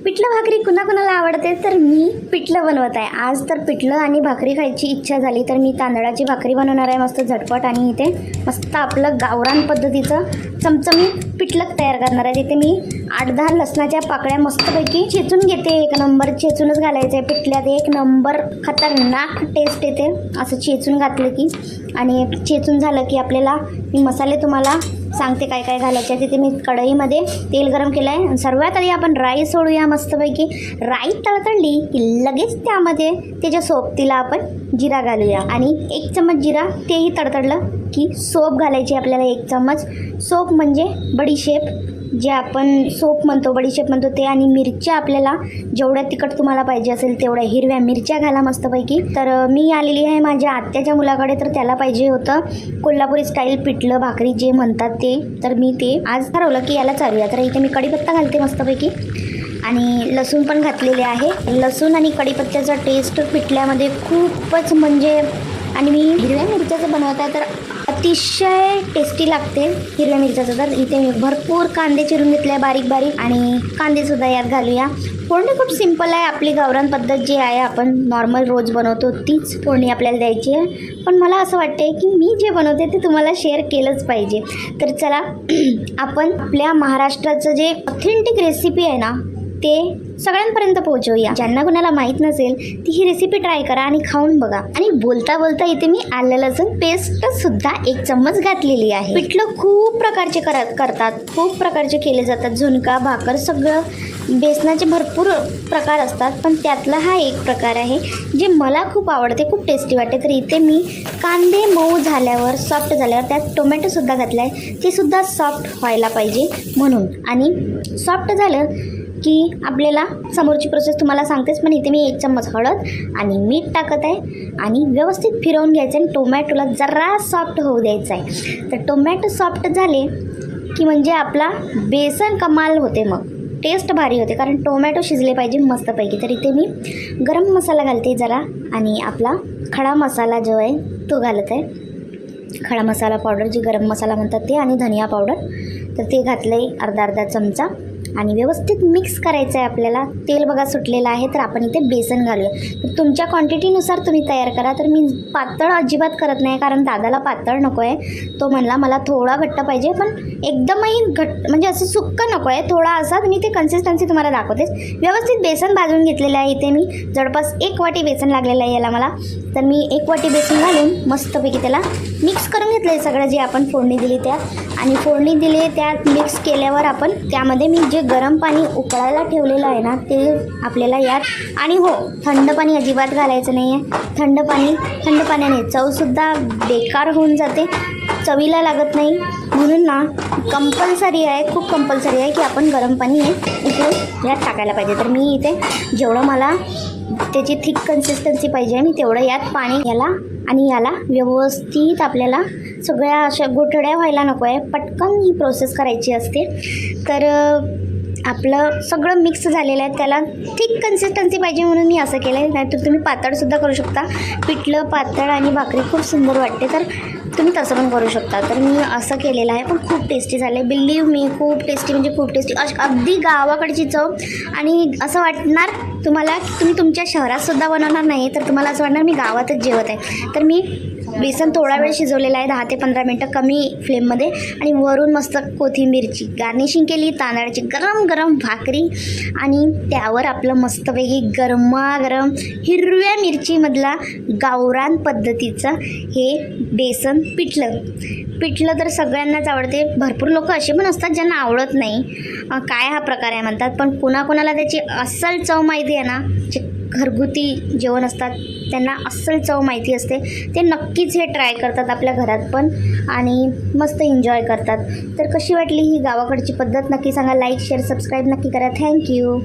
पिठलं भाकरी कुणाकुणाला आवडते? तर मी पिठलं बनवत आहे. आज तर पिठलं आणि भाकरी खायची इच्छा झाली तर मी तांदळाची भाकरी बनवणार आहे मस्त झटपट आणि इथे मस्त आपलं गावरान पद्धतीचं चमचमीत पिठलं तयार करणार आहे. तिथे मी आठ दहा लसणाच्या पाकळ्या मस्तपैकी चेचून घेते. एक नंबर चेचूनच घालायचं आहे पिठल्यात एक नंबर खतरनाक टेस्ट येते. असं चेचून घातलं की आणि चेचून झालं की आपल्याला मी मसाले तुम्हाला सांगते काय काय घालायचे आहे. तिथे मी कढईमध्ये तेल गरम केलं आहे आणि सर्वात आधी आपण राई सोडूया मस्तपैकी. राई तळतळली की लगेच त्यामध्ये त्याच्या सोबतीला आपण जिरा घालूया. आणि एक चम्मच जिरा तेही तडतडलं की सोप घालायची आपल्याला एक चम्मच. सोप म्हणजे बडीशेप. जे आपण सोप म्हणतो बडीशेप म्हणतो ते आणि मिरच्या आपल्याला जेवढ्या तिखट तुम्हाला पाहिजे असेल तेवढ्या हिरव्या मिरच्या घाला मस्तपैकी. तर मी आलेली आहे माझ्या आत्याच्या मुलाकडे तर त्याला पाहिजे होतं कोल्हापुरी स्टाईल पिठलं भाकरी जे म्हणतात ते. तर मी ते आज ठरवलं की याला चालूया. तर इथे मी कढीपत्ता घालते मस्तपैकी. आणि लसूण पण घातलेले आहे. लसूण आणि कढीपत्त्याचा टेस्ट पिठल्यामध्ये खूपच म्हणजे आणि मी हिरव्या मिरच्याचं बनवत आहे तर अतिशय टेस्टी लागते हिरव्या मिरच्याचं. तर इथे मी भरपूर कांदे चिरून घेतले आहे बारीक बारीक. आणि कांदेसुद्धा यात घालूया. फोडणी खूप सिंपल आहे. आपली गावरान पद्धत जी आहे आपण नॉर्मल रोज बनवतो तीच फोडणी आपल्याला द्यायची आहे. पण मला असं वाटते की मी जे बनवते ते तुम्हाला शेअर केलंच पाहिजे. तर चला आपण आपल्या महाराष्ट्राचं जे ऑथेंटिक रेसिपी आहे ना ते सगळ्यांपर्यंत पोहोचवूया ज्यांना कुणाला माहीत नसेल ती ही रेसिपी ट्राय करा आणि खाऊन बघा. आणि बोलता बोलता इथे मी आलं लसूण पेस्ट सुद्धा एक चम्मच घातलेली आहे. पिठलं खूप प्रकारचे करा करतात. खूप प्रकारचे केले जातात. झुणका भाकर सगळं. बेसनाचे भरपूर प्रकार असतात पण त्यातला हा एक प्रकार आहे जे मला खूप आवडते खूप टेस्टी वाटते. तर इथे मी कांदे मऊ झाल्यावर सॉफ्ट झाल्यावर त्यात टोमॅटोसुद्धा घातला आहे ते सुद्धा सॉफ्ट व्हायला पाहिजे म्हणून. आणि सॉफ्ट झालं की आपल्याला समोरची प्रोसेस तुम्हाला सांगतेच पण इथे मी एक चम्मच हळद आणि मीठ टाकत आहे आणि व्यवस्थित फिरवून घ्यायचं आणि टोमॅटोला जरा सॉफ्ट होऊ द्यायचं आहे. तर टोमॅटो सॉफ्ट झाले की म्हणजे आपला बेसन कमाल होते मग. टेस्ट भारी होते कारण टोमॅटो शिजले पाहिजे मस्तपैकी. तर इथे मी गरम मसाला घालते जरा आणि आपला खडा मसाला जो आहे तो घालत आहे. खडा मसाला पावडर जी गरम मसाला म्हणतात ते आणि धनिया पावडर तर ते घातलं आहे अर्धा अर्धा चमचा. आणि व्यवस्थित मिक्स करायचं आहे आपल्याला. तेल बघा सुटलेलं आहे तर आपण इथे बेसन घालूया. तर तुमच्या क्वांटिटीनुसार तुम्ही तयार करा. तर मी पातळ अजिबात करत नाही कारण दादाला पातळ नको आहे तो म्हणला मला थोडा घट्ट पाहिजे पण एकदमही घट्ट म्हणजे असं सुक्क नको आहे थोडा असा मी ते कन्सिस्टन्सी तुम्हाला दाखवतेच. व्यवस्थित बेसन भाजून घेतलेलं आहे इथे मी. जवळपास एक वाटी बेसन लागलेलं आहे याला मला. तर मी एक वाटी बेसन घालून मस्तपैकी त्याला मिक्स करून घेतलं आहे सगळं जे आपण फोडणी दिली त्यात. आणि फोडणी दिली त्यात मिक्स केल्यावर आपण त्यामध्ये मी जे गरम पाणी उकळायला ठेवलेलं आहे ना ते आपल्याला यात आणि हो थंड पाणी अजिबात घालायचं नाही आहे थंड पाणी थंड पाण्याने चवसुद्धा बेकार होऊन जाते. चवीला लागत नाही. म्हणून ना कंपल्सरी आहे खूप कंपल्सरी आहे की आपण गरम पाणी हे उकळून यात टाकायला पाहिजे. तर मी इथे जेवढं मला त्याची थिक कन्सिस्टन्सी पाहिजे मी तेवढं यात पाणी याला आणि याला व्यवस्थित आपल्याला सगळ्या अशा गोठड्या व्हायला नको आहे. पटकन ही प्रोसेस करायची असते. तर आपलं सगळं मिक्स झालेलं आहे. त्याला थिक कन्सिस्टन्सी पाहिजे म्हणून मी असं केलं आहे नाहीतर तुम्ही पातळसुद्धा करू शकता. पिठलं पातळ आणि भाकरी खूप सुंदर वाटते. तर तुम्ही तसं पण करू शकता. तर मी असं केलेलं आहे. पण खूप टेस्टी झालं आहे बिलीव मी खूप टेस्टी म्हणजे खूप टेस्टी अश अगदी गावाकडची चव. आणि असं वाटणार तुम्हाला तुम्ही तुमच्या शहरातसुद्धा बनवणार नाही तर तुम्हाला असं वाटणार मी गावातच जेवत आहे. तर मी बेसन थोडा वेळ शिजवलेला आहे दहा ते पंधरा मिनटं कमी फ्लेममध्ये. आणि वरून मस्त कोथिंबीरची गार्निशिंग केली तांदळाची गरम गरम भाकरी आणि त्यावर आपलं मस्तपैकी गरमागरम हिरव्या मिरचीमधला गावरान पद्धतीचं हे बेसन पिठलं. पिठलं तर सगळ्यांनाच आवडते. भरपूर लोक असे पण असतात ज्यांना आवडत नाही. काय हा प्रकार आहे म्हणतात पण कुणाकुणाला त्याची अस्सल चव माहिती आहे ना जे घरगुती जेवण असतात. त्यांना अस्सल चव माहिती असते. ते नक्कीच हे ट्राय करतात आपल्या घरात पण आणि मस्त एन्जॉय करतात. तर कशी वाटली ही गावाकडची पद्धत? नक्की सांगा. लाईक शेअर सबस्क्राईब नक्की करा. थँक्यू